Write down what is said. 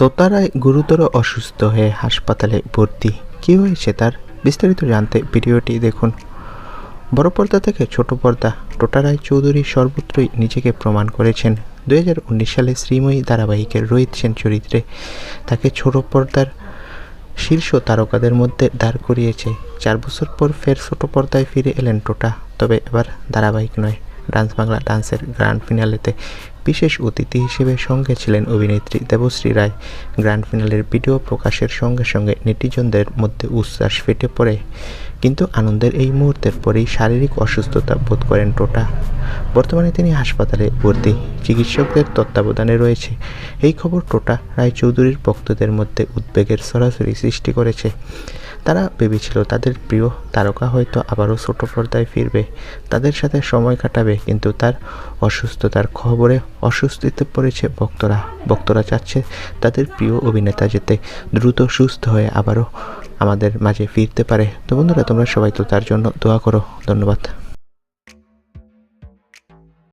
তোতারায় গুরুতর অসুস্থ হয়ে হাসপাতালে ভর্তি। কী হয়েছে তার? বিস্তারিত জানতে ভিডিওটি দেখুন। বড় পর্দা থেকে ছোট পর্দা। টোটারায় চৌধুরী সর্বত্রই নিজেকে প্রমাণ করেছেন। দু হাজার উনিশ সালে শ্রীময়ী ধারাবাহিকের রোহিত সেন চরিত্রে তাকে ছোট পর্দার শীর্ষ তারকাদের মধ্যে দাঁড় করিয়েছে। চার বছর পর ফের ছোট পর্দায় ফিরে এলেন টোটা। তবে এবার ধারাবাহিক নয়। ডান্স বাংলা ডান্সের গ্র্যান্ড ফিনালেতে বিশেষ অতিথি হিসেবে সঙ্গে ছিলেন অভিনেত্রী দেবশ্রী রায়। গ্র্যান্ড ফিনালের ভিডিও প্রকাশের সঙ্গে সঙ্গে নেটিজনদের মধ্যে উচ্ছ্বাস ফেটে পড়ে। কিন্তু আনন্দের এই মুহূর্তের পরেই শারীরিক অসুস্থতা বোধ করেন টোটা। বর্তমানে তিনি হাসপাতালে ভর্তি, চিকিৎসকদের তত্ত্বাবধানে রয়েছে। এই খবর টোটা রায়চৌধুরীর ভক্তদের মধ্যে উদ্বেগের সরাসরি সৃষ্টি করেছে। তারা ভেবেছিল তাদের প্রিয় তারকা হয়তো আবারও ছোট পর্দায় ফিরবে, তাদের সাথে সময় কাটাবে, কিন্তু তার অসুস্থতার খবরে অস্বস্তিতে পড়েছে ভক্তরা। ভক্তরা চাচ্ছে তাদের প্রিয় অভিনেতা যেতে দ্রুত সুস্থ হয়ে আবারও আমাদের মাঝে ফিরতে পারে। তো বন্ধুরা, তোমরা সবাই তো তার জন্য দোয়া করো। ধন্যবাদ।